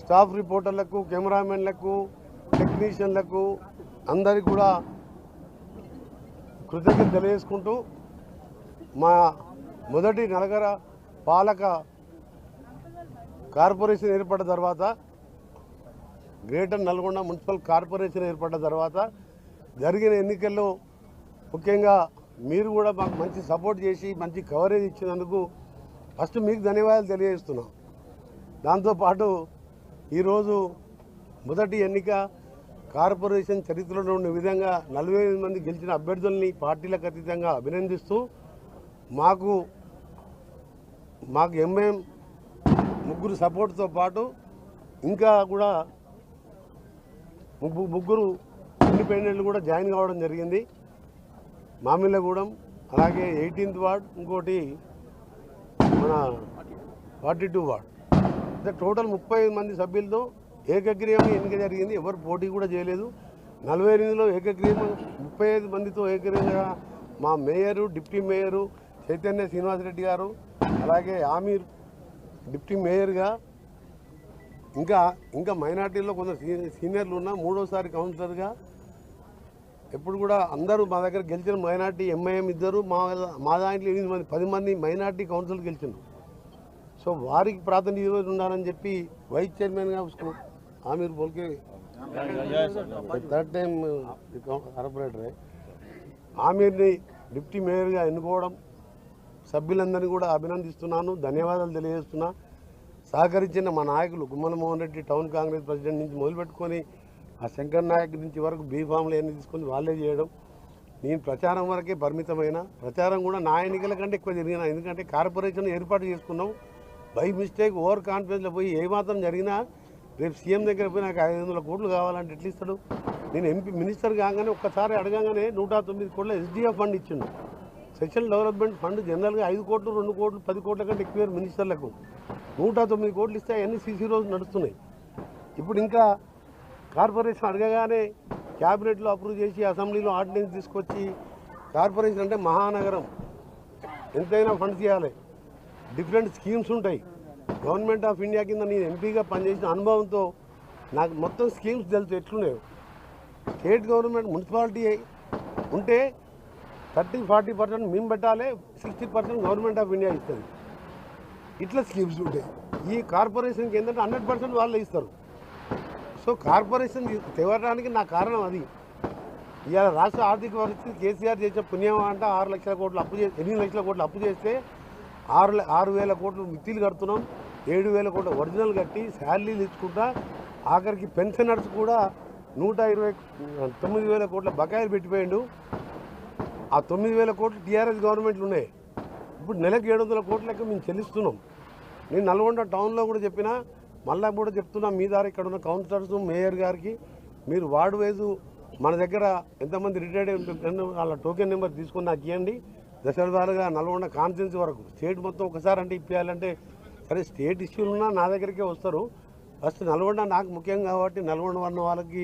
Staff రిపోర్టర్లకు కెమెరామెన్లకు టెక్నీషియన్లకు అందరికీ కూడా కృతజ్ఞత తెలియజేసుకుంటూ మా మొదటి నలగర పాలక కార్పొరేషన్ ఏర్పడిన తర్వాత గ్రేటర్ నల్గొండ మున్సిపల్ కార్పొరేషన్ ఏర్పడిన తర్వాత జరిగిన ఎన్నికల్లో ముఖ్యంగా మీరు కూడా మాకు మంచి సపోర్ట్ చేసి మంచి కవరేజ్ ఇచ్చినందుకు ఫస్ట్ మీకు ధన్యవాదాలు తెలియజేస్తున్నాం. దాంతోపాటు ఈరోజు మొదటి ఎన్నిక కార్పొరేషన్ చరిత్రలో ఉన్న విధంగా నలభై మంది గెలిచిన అభ్యర్థుల్ని పార్టీలకు అతీతంగా అభినందిస్తూ మాకు మాకు ఎంఎం ముగ్గురు సపోర్ట్తో పాటు ఇంకా కూడా ముగ్గు- ముగ్గురు ఇండిపెండెంట్లు కూడా జాయిన్ కావడం జరిగింది. మామిళ్ళగూడెం అలాగే ఎయిటీన్త్ వార్డ్ ఇంకోటి మన ఫార్టీ టూ వార్డ్. టోటల్ ముప్పై మంది సభ్యులతో ఏకగ్రీవంగా ఎన్నిక జరిగింది. ఎవరు పోటీ కూడా చేయలేదు. నలభై ఎనిమిదిలో ఏకగ్రీవం ముప్పై ఐదు మందితో ఏకగ్రీవంగా మా mayor deputy mayor Chaitanya Srinivasa Reddy గారు అలాగే ఆమీర్ డిప్టీ మేయర్గా ఇంకా ఇంకా మైనార్టీలో కొంత సీ- సీనియర్లు ఉన్న మూడోసారి కౌన్సిలర్గా ఎప్పుడు కూడా అందరూ మా దగ్గర గెలిచిన మైనార్టీ ఎంఐఎం ఇద్దరు. మా మా దాంట్లో ఎనిమిది మంది పది మంది మైనార్టీ కౌన్సిల్ గెలిచిండ్రు. సో వారికి ప్రాతినిధ్యం ఉండాలని చెప్పి వైస్ చైర్మన్గా ఆమీర్ బోల్కే. థర్డ్ టైం కార్పొరేటరే. ఆమీర్ని డిప్టీ మేయర్గా ఎన్నుకోవడం సభ్యులందరినీ కూడా అభినందిస్తున్నాను. ధన్యవాదాలు తెలియజేస్తున్నా. సహకరించిన మా నాయకులు గుమ్మలమోహన్ రెడ్డి టౌన్ కాంగ్రెస్ ప్రెసిడెంట్ నుంచి మొదలుపెట్టుకొని ఆ శంకర్ నాయక్ నుంచి వరకు బీఫామ్లు అన్నీ తీసుకొని వాళ్ళే చేయడం. నేను ప్రచారం వరకే పరిమితమైన. ప్రచారం కూడా నా ఎన్నికల కంటే ఎక్కువ జరిగిన. ఎందుకంటే కార్పొరేషన్ ఏర్పాటు చేసుకున్నాం. బై మిస్టేక్ ఓవర్ కాన్ఫిడెన్స్లో పోయి ఏమాత్రం జరిగినా రేపు సీఎం దగ్గర పోయి నాకు ఐదు వందల కోట్లు కావాలంటే ఎట్లా ఇస్తాడు? నేను ఎంపీ మినిస్టర్ కాగానే ఒక్కసారి అడగగానే నూట తొమ్మిది కోట్ల ఎస్డిఎఫ్ ఫండ్ ఇచ్చిండు. సెక్షన్ డెవలప్మెంట్ ఫండ్ జనరల్గా ఐదు కోట్లు రెండు కోట్లు పది కోట్ల కంటే ఎక్కువ మినిస్టర్లకు. నూట తొమ్మిది కోట్లు ఇస్తే అవన్నీ సీసీ రోజు నడుస్తున్నాయి. ఇప్పుడు ఇంకా కార్పొరేషన్ అడగగానే క్యాబినెట్లో అప్రూవ్ చేసి అసెంబ్లీలో ఆర్డినెన్స్ తీసుకొచ్చి కార్పొరేషన్ అంటే మహానగరం. ఎంతైనా ఫండ్స్ ఇవ్వాలి డిఫరెంట్ స్కీమ్స్ ఉంటాయి. గవర్నమెంట్ ఆఫ్ ఇండియా కింద నేను ఎంపీగా పనిచేసిన అనుభవంతో నాకు మొత్తం స్కీమ్స్ తెలుసు ఎట్లున్నాయి. స్టేట్ గవర్నమెంట్ మున్సిపాలిటీ ఉంటే థర్టీ ఫార్టీ పర్సెంట్ మేము పెట్టాలి sixty percent government of India ఇస్తుంది. ఇట్లా స్కీమ్స్ ఉంటాయి. ఈ కార్పొరేషన్కి ఏంటంటే హండ్రెడ్ పర్సెంట్ వాళ్ళే ఇస్తారు. సో కార్పొరేషన్ తేవడానికి నా కారణం అది. ఇవాళ రాష్ట్ర ఆర్థిక పరిస్థితి కేసీఆర్ చేసే పుణ్యం అంటే ఆరు లక్షల కోట్లు అప్పు చేసి ఎనిమిది లక్షల కోట్లు అప్పు చేస్తే ఆరు ఆరు వేల కోట్లు మిత్తిలు కడుతున్నాం. ఏడు వేల కోట్లు ఒరిజినల్ కట్టి శాలరీలు ఇచ్చుకుంటా ఆఖరికి పెన్షనర్స్ కూడా నూట ఇరవై తొమ్మిది వేల కోట్ల బకాయిలు పెట్టిపోయిండు. ఆ తొమ్మిది వేల కోట్లు టీఆర్ఎస్ గవర్నమెంట్లు ఉన్నాయి. ఇప్పుడు నెలకు ఏడు వందల కోట్ల లెక్క మేము చెల్లిస్తున్నాం. నేను నల్గొండ టౌన్లో కూడా చెప్పిన మళ్ళా కూడా చెప్తున్నా మీ దారి ఇక్కడ ఉన్న కౌన్సిలర్స్ మేయర్ గారికి మీరు వార్డు వైజు మన దగ్గర ఎంతమంది రిటైర్డ్ వాళ్ళ టోకెన్ నెంబర్ తీసుకుని నాకు ఇవ్వండి. దశరథాలుగా నల్గొండ కాన్స్టిట్యున్సీ వరకు స్టేట్ మొత్తం ఒకసారి అంటే ఇప్పించాలంటే సరే స్టేట్ ఇష్యూలున్నా నా దగ్గరికే వస్తారు. ఫస్ట్ నల్గొండ నాకు ముఖ్యం కాబట్టి నల్గొండ ఉన్న వాళ్ళకి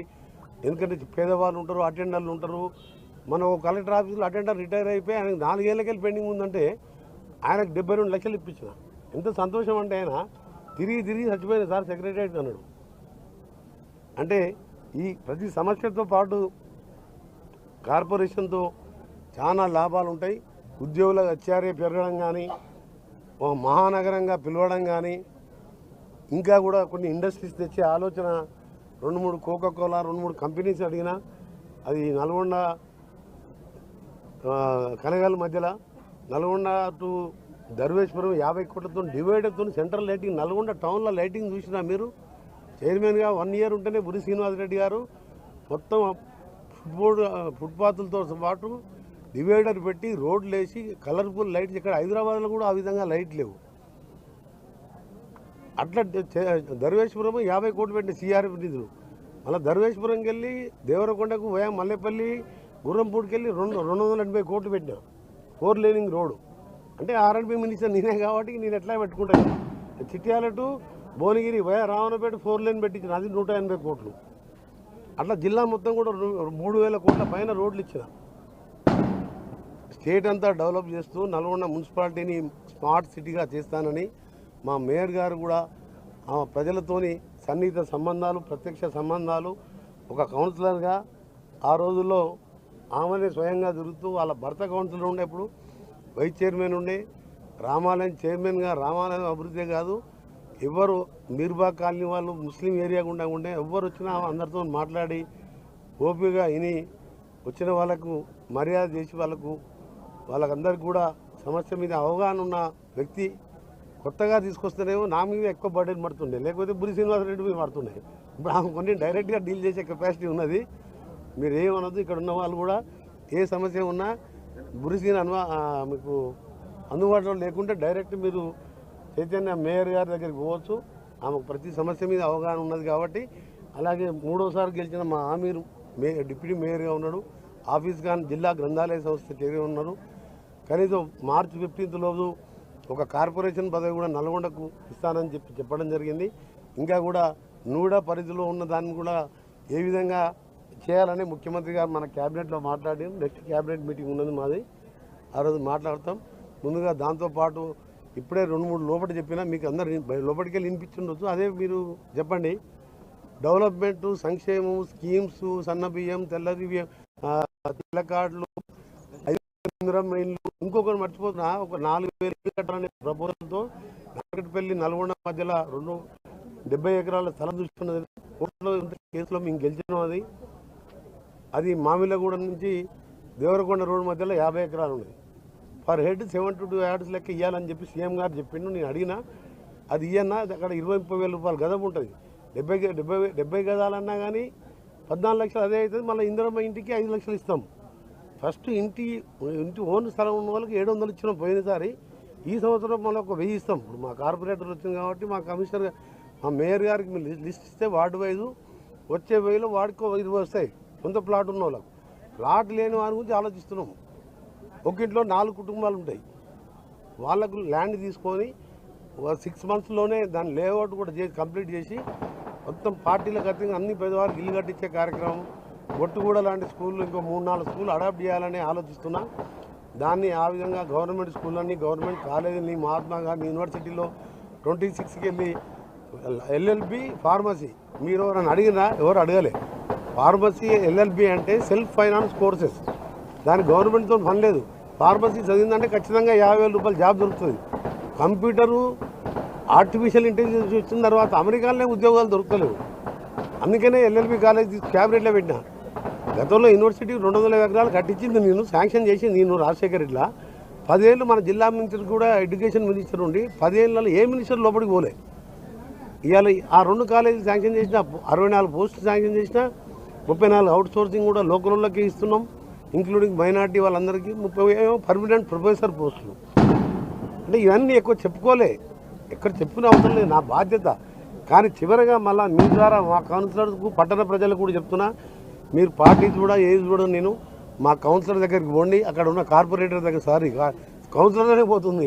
ఎందుకంటే పేదవాళ్ళు ఉంటారు అటెండర్లు ఉంటారు. మనం కలెక్టర్ ఆఫీస్లో అటెండర్ రిటైర్ అయిపోయి ఆయనకు నాలుగేళ్ళకెళ్ళి పెండింగ్ ఉందంటే ఆయనకు డెబ్బై రెండు లక్షలు ఇప్పించిన. ఎంత సంతోషం అంటే ఆయన తిరిగి తిరిగి చచ్చిపోయిన సార్ సెక్రటరీ అన్నాడు. అంటే ఈ ప్రతి సమస్యతో పాటు కార్పొరేషన్తో చాలా లాభాలు ఉంటాయి ఉద్యోగుల హెచ్ఆర్ఏ పెరగడం కానీ ఒక మహానగరంగా పిలవడం కానీ ఇంకా కూడా కొన్ని ఇండస్ట్రీస్ తెచ్చే ఆలోచన రెండు మూడు కోకా కోలా రెండు మూడు కంపెనీస్ అడిగినా అది నల్గొండ ఆ, కనగల్ మధ్యలో నల్గొండ టు దర్వేశ్వరం యాభై కోట్లతో డివైడర్తో సెంట్రల్ లైటింగ్ నల్గొండ టౌన్లో లైటింగ్ చూసినా మీరు? చైర్మన్గా వన్ ఇయర్ ఉంటేనే బురి శ్రీనివాసరెడ్డి గారు మొత్తం ఫుట్బోర్డ్ ఫుట్పాత్లతో పాటు డివైడర్ పెట్టి రోడ్లు వేసి కలర్ఫుల్ లైట్స్ ఇక్కడ హైదరాబాద్లో కూడా ఆ విధంగా లైట్ లేవు. అట్లా ధర్వేశ్వరం యాభై కోట్లు పెట్టిన సిఆర్ఎఫ్ నిధులు. మళ్ళీ ధర్వేశ్వరంకి వెళ్ళి దేవరకొండకు వయా మల్లెపల్లి గుర్రంపూడికి వెళ్ళి రెండు రెండు వందల ఎనభై కోట్లు పెట్టినా. Four laning road. అంటే ఆర్ఎండ్బి మినిస్టర్ నేనే కాబట్టి నేను ఎట్లా పెట్టుకుంటాను Chityal to Bhuvanagiri via Ravanapeta four lane పెట్టించిన అది నూట ఎనభై కోట్లు. అట్లా జిల్లా మొత్తం కూడా మూడు వేల కోట్ల పైన రోడ్లు ఇచ్చిన. స్టేట్ అంతా డెవలప్ చేస్తూ నల్గొండ మున్సిపాలిటీని స్మార్ట్ సిటీగా చేస్తానని మా మేయర్ గారు కూడా ఆమె ప్రజలతోని సన్నిహిత సంబంధాలు ప్రత్యక్ష సంబంధాలు ఒక కౌన్సిలర్గా ఆ రోజుల్లో ఆమెనే స్వయంగా తిరుగుతూ వాళ్ళ భర్త కౌన్సిలర్ ఉండేప్పుడు వైస్ చైర్మన్ ఉండే రామాలయం చైర్మన్గా రామాలయం అభివృద్ధి కాదు ఎవరు మీర్బా కాలనీ వాళ్ళు ముస్లిం ఏరియా గుండా ఉండే ఎవరు వచ్చినా అందరితో మాట్లాడి ఓపిగా విని వచ్చిన వాళ్ళకు మర్యాద చేసి వాళ్ళకు వాళ్ళకందరికీ కూడా సమస్య మీద అవగాహన ఉన్న వ్యక్తి కొత్తగా తీసుకొస్తేనేమో నా మీద ఎక్కువ బర్డెన్ పడుతుండే. లేకపోతే బురి శ్రీనివాసరెడ్డి మీద పడుతుండే. ఇప్పుడు ఆమె కొన్ని డైరెక్ట్గా డీల్ చేసే కెపాసిటీ ఉన్నది. మీరు ఏమనొద్దు ఇక్కడ ఉన్న వాళ్ళు కూడా ఏ సమస్య ఉన్నా బురిసీన్ అనువా మీకు అందుబాటులో లేకుంటే డైరెక్ట్ మీరు చైతన్య మేయర్ గారి దగ్గరికి పోవచ్చు. ఆమెకు ప్రతి సమస్య మీద అవగాహన ఉన్నది కాబట్టి. అలాగే మూడోసారి గెలిచిన మా ఆమీర్ మే డిప్యూటీ మేయర్గా ఉన్నాడు. ఆఫీస్ ఖాన్ జిల్లా గ్రంథాలయ సంస్థ చేరి ఉన్నారు. కనీసం మార్చి ఫిఫ్టీన్త్ రోజు ఒక కార్పొరేషన్ పదవి కూడా నల్గొండకు ఇస్తానని చెప్పి చెప్పడం జరిగింది. ఇంకా కూడా నూడా పరిధిలో ఉన్న దాన్ని కూడా ఏ విధంగా చేయాలని ముఖ్యమంత్రి గారు మన క్యాబినెట్లో మాట్లాడి నెక్స్ట్ క్యాబినెట్ మీటింగ్ ఉన్నది మాది. ఆ రోజు మాట్లాడతాం. ముందుగా దాంతోపాటు ఇప్పుడే రెండు మూడు లోపల చెప్పినా మీకు అందరు లోపలికి వెళ్ళి వినిపించుండొచ్చు. అదే మీరు చెప్పండి. డెవలప్మెంట్ సంక్షేమం స్కీమ్స్ సన్న బియ్యం తెల్ల బియ్యం తెల్ల కార్డులు ఐదు ఇల్లు. ఇంకొకటి మర్చిపోతున్నా ఒక నాలుగు వేలు ఇల్లు కట్టాలనే ప్రపోజల్తో నాగటిపల్లి నల్గొండ మధ్యలో రెండు డెబ్బై ఎకరాల స్థలం చూసుకున్నది. కోర్టులో కేసులో మేము గెలిచినాం అది. అది మామిళ్ళగూడ నుంచి దేవరకొండ రోడ్ మధ్యలో యాభై ఎకరాలు ఉన్నాయి per head seventy two yards లెక్క ఇవ్వాలని చెప్పి సీఎం గారు చెప్పిండు నేను అడిగినా. అది ఇయ్యన్నా అది అక్కడ ఇరవై ముప్పై వేల రూపాయలు గదం ఉంటుంది. డెబ్బై డెబ్బై డెబ్బై గదాలన్నా కానీ పద్నాలుగు లక్షలు అదే అవుతుంది మళ్ళీ ఇందిరమ్మ ఇంటికి ఐదు లక్షలు ఇస్తాం. ఫస్ట్ ఇంటి ఇంటి ఓన్ స్థలం ఉన్న వాళ్ళకి ఏడు వందలు ఇచ్చిన పోయినసారి. ఈ సంవత్సరం మళ్ళీ ఒక వెయ్యి ఇస్తాం. ఇప్పుడు మా కార్పొరేటర్ వచ్చింది కాబట్టి మా కమిషనర్ మా మేయర్ గారికి మీరు లిస్ట్- ఇస్తే వార్డు వైజు వచ్చే వెయ్యిలో వాడికి ఇరవై వస్తాయి. సొంత ప్లాట్ ఉన్న వాళ్ళకు. ప్లాట్ లేని వారి గురించి ఆలోచిస్తున్నాం. ఒక ఇంట్లో నాలుగు కుటుంబాలు ఉంటాయి. వాళ్ళకు ల్యాండ్ తీసుకొని సిక్స్ మంత్స్లోనే దాని లేఅవుట్ కూడా చేసి కంప్లీట్ చేసి మొత్తం పార్టీల ఖచ్చితంగా అన్ని పేదవారికి ఇల్లు కట్టించే కార్యక్రమం. బొట్టుగూడ లాంటి స్కూళ్ళు ఇంకో మూడు నాలుగు స్కూళ్ళు అడాప్ట్ చేయాలని ఆలోచిస్తున్నా. దాన్ని ఆ విధంగా గవర్నమెంట్ స్కూళ్ళని గవర్నమెంట్ కాలేజీని మహాత్మా గాంధీ యూనివర్సిటీలో ట్వంటీ సిక్స్కి వెళ్ళి ఎల్ఎల్బి ఫార్మసీ. మీరు ఎవరైనా అడిగినా ఎవరు అడగలే. ఫార్మసీ ఎల్ఎల్బి అంటే సెల్ఫ్ ఫైనాన్స్ కోర్సెస్. దాని గవర్నమెంట్తో పని లేదు. ఫార్మసీ చదివిందంటే ఖచ్చితంగా యాభై వేల రూపాయలు జాబ్ దొరుకుతుంది. కంప్యూటరు ఆర్టిఫిషియల్ ఇంటెలిజెన్స్ వచ్చిన తర్వాత అమెరికాలోనే ఉద్యోగాలు దొరుకుతలేవు. అందుకనే ఎల్ఎల్బి కాలేజ్ క్యాబినెట్లో పెట్టినా. గతంలో యూనివర్సిటీ రెండు వందల ఎకరాలు కట్టించింది నేను శాంక్షన్ చేసింది నేను రాజశేఖర్ ఇట్లా పదేళ్ళు మన జిల్లా మినిస్టర్ కూడా ఎడ్యుకేషన్ మినిస్టర్ ఉండి పదేళ్ళలో ఏ మినిస్టర్ లోపలికి పోలే. ఇవాళ ఆ రెండు కాలేజీలు శాంక్షన్ చేసిన అరవై నాలుగు పోస్టులు శాంక్షన్ చేసిన ముప్పై నాలుగు అవుట్ సోర్సింగ్ కూడా లోకల్లోకి ఇస్తున్నాం ఇంక్లూడింగ్ మైనార్టీ వాళ్ళందరికీ ముప్పై ఏమో పర్మనెంట్ ప్రొఫెసర్ పోస్టులు. అంటే ఇవన్నీ ఎక్కువ చెప్పుకోలే. ఎక్కడ చెప్పిన అవసరం లేదు నా బాధ్యత. కానీ చివరగా మళ్ళీ మీ ద్వారా మా కౌన్సిలర్కు పట్టణ ప్రజలకు కూడా చెప్తున్నా మీరు పార్టీ కూడా ఏది కూడా నేను మా కౌన్సిలర్ దగ్గరికి పోండి అక్కడ ఉన్న కార్పొరేటర్ దగ్గర సారీ కౌన్సిలర్నే పోతుంది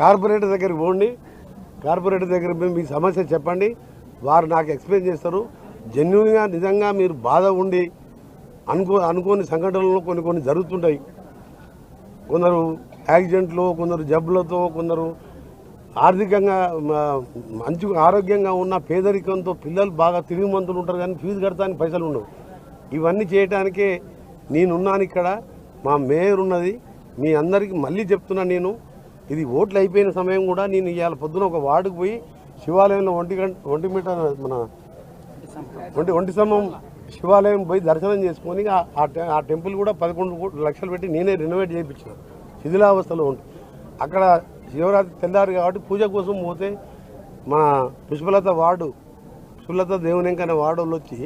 కార్పొరేటర్ దగ్గరికి పోండి కార్పొరేటర్ దగ్గర పోయి మీ సమస్య చెప్పండి వారు నాకు ఎక్స్ప్లెయిన్ చేస్తారు. జెన్యున్గా నిజంగా మీరు బాధ ఉండి అనుకో అనుకోని సంఘటనలు కొన్ని కొన్ని జరుగుతుంటాయి. కొందరు యాక్సిడెంట్లు కొందరు జబ్బులతో కొందరు ఆర్థికంగా మంచి ఆరోగ్యంగా ఉన్న పేదరికంతో పిల్లలు బాగా తిరిగి మంతులు ఉంటారు కానీ ఫీజు కడతానికి పైసలు ఉండవు. ఇవన్నీ చేయడానికే నేనున్నాను ఇక్కడ. మా మేయర్ ఉన్నది. మీ అందరికీ మళ్ళీ చెప్తున్నా నేను. ఇది ఓట్లు అయిపోయిన సమయం కూడా నేను ఇవాళ పొద్దున ఒక వార్డుకు పోయి శివాలయంలో ఒంటి గంట ఒంటి మీట మన ఒంటి ఒంటి సమయం శివాలయం పోయి దర్శనం చేసుకొని ఆ- ఆ టెంపుల్ కూడా పదకొండు లక్షలు పెట్టి నేనే రెనోవేట్ చేయించిన. శిథిలావస్థలో ఉంది అక్కడ శివరాత్రి తెల్లారు కాబట్టి పూజ కోసం పోతే మా పుష్పలత వార్డు పుష్పలత దేవునింక వార్డు వాళ్ళు వచ్చి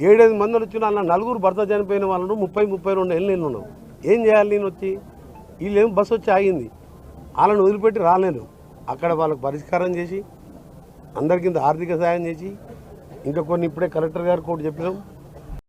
ఏడైదు మంది వచ్చిన అలా నలుగురు భర్త చనిపోయిన వాళ్ళు ముప్పై ముప్పై రెండు ఏళ్ళు నేను ఉన్నాం ఏం చేయాలి నేను వచ్చి? వీళ్ళేం బస్సు వచ్చి ఆగింది. వాళ్ళని వదిలిపెట్టి రాలేను అక్కడ వాళ్ళకు పరిష్కారం చేసి అందరికింత ఆర్థిక సాయం చేసి ఇంకా కొన్ని ఇప్పుడే కలెక్టర్ గారు కూడా చెప్పినాం.